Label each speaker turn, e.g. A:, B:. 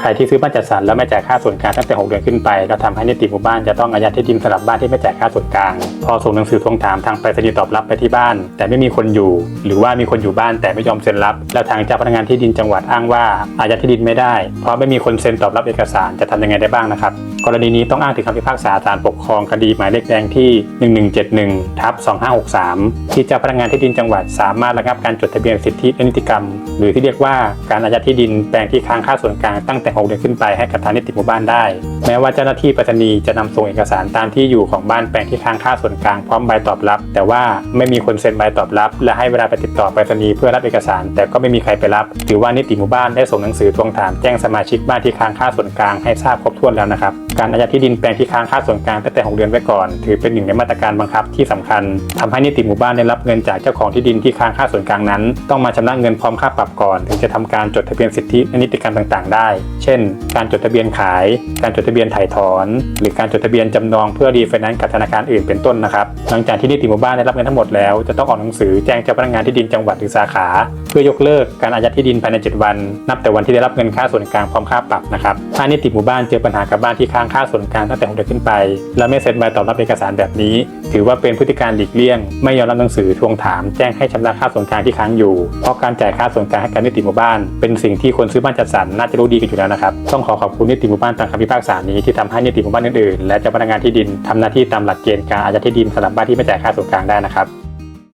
A: ใครที่ซื้อบ้านจัดสรรแล้วไม่จ่ายค่าส่วนกลางตั้งแต่ 6 เดือนขึ้นไปก็ทำให้นิติหมู่บ้านจะต้องอายัดที่ดินสำหรับบ้านที่ไม่จ่ายค่าส่วนกลาง พอส่งหนังสือทวงถามทางไปรษณีย์ตอบรับไปที่บ้าน แต่ไม่มีคนอยู่ หรือว่ามีคนอยู่บ้านแต่ไม่ยอมเซ็นรับ แล้วทางเจ้าพนักงานที่ดินจังหวัดอ้างว่าอายัดที่ดินไม่ได้ เพราะไม่มีคนเซ็นตอบรับเอกสารจะทำยังไงได้บ้างนะครับ กรณีนี้ต้องอ้างถึงคำพิพากษาศาลปกครองคดีหมายเลขแดงที่ 1171ทับ2563 ที่เจ้าพนักงานที่ดินจังหวัดสามารถระงับการจดทะเบียนสิทธิและนิติกรรม หรือที่เรียกว่าการอายัดที่ดินแปลงที่ค้างค่าส่วนกลางตั้งแต่6เดือนขึ้นไปให้กับทางนิติหมู่บ้านได้ แม้ว่าเจ้าหน้าที่ไปรษณีย์จะนำส่งเอกสารตามที่อยู่ของบ้านแปลงที่ค้างค่าส่วนกลางพร้อมใบตอบรับ แต่ว่าไม่มีคนเซ็นใบตอบรับ และให้เวลาไปติดต่อไปรษณีย์เพื่อรับเอกสาร แต่ก็ไม่มีใครไปรับ ถือว่านิติหมู่บ้านได้ส่งหนังสือทวงถามแจ้งสมาชิกบ้านที่ค้างค่าส่วนกลางให้ทราบครบถ้วนแล้วนะครับการอายัดที่ดินแปลงที่ค้างค่าส่วนกลางตั้งแต่ 6 เดือนไว้ก่อน ถือเป็นหนึ่งในมาตรการบังคับที่สำคัญทำให้นิติหมู่บ้านได้รับเงินจากเจ้าของที่ดินที่ค้างค่าส่วนกลางนั้น ต้องมาชำระเงินพร้อมค่าปรับก่อน ถึงจะทำการจดทะเบียนสิทธิและนิติกรรมต่างๆ ได้ เช่น การจดทะเบียนขาย การจดทะเบียนถ่ายถอน หรือการจดทะเบียนจำนองเพื่อรีไฟแนนซ์กับธนาคารอื่นเป็นต้นนะครับ หลังจากที่นิติหมู่บ้านได้รับเงินทั้งหมดแล้ว จะต้องออกหนังสือแจ้งเจ้าพนักงานที่ดินจังหวัดหรือสาขา เพื่อยกเลิกการอายัดที่ดินภายใน 7 วัน นับแต่วันที่ได้รับเงินค่าส่วนกลางพร้อมค่าปรับนะครับ ถ้านิติหมู่บ้านเจอปัญหากับบ้านที่ค้างค่าส่วนกลางตั้งแต่6เดือนขึ้นไป และไม่เซ็นใบตอบรับเอกสารแบบนี้ ถือว่าเป็นพฤติการหลีกเลี่ยง ไม่ยอมรับหนังสือทวงถาม แจ้งให้ชำระค่าส่วนกลางที่ค้างอยู่ เพราะการจ่ายค่าส่วนกลางให้กับนิติหมู่บ้าน เป็นสิ่งที่คนซื้อบ้านจัดสรรน่าจะรู้ดีกันอยู่แล้วนะครับต้องขอขอบคุณนิติหมู่บ้านตามคำพิพากษานี้ที่ทำให้นิติหมู่บ้านอื่นๆและเจ้าพนักงานที่ดินทำหน้าที่ตามหลักเกณฑ์การอายัดที่ดินสำหรับบ้านที่ไม่จ่ายค่าส่วนกลางได้นะครับ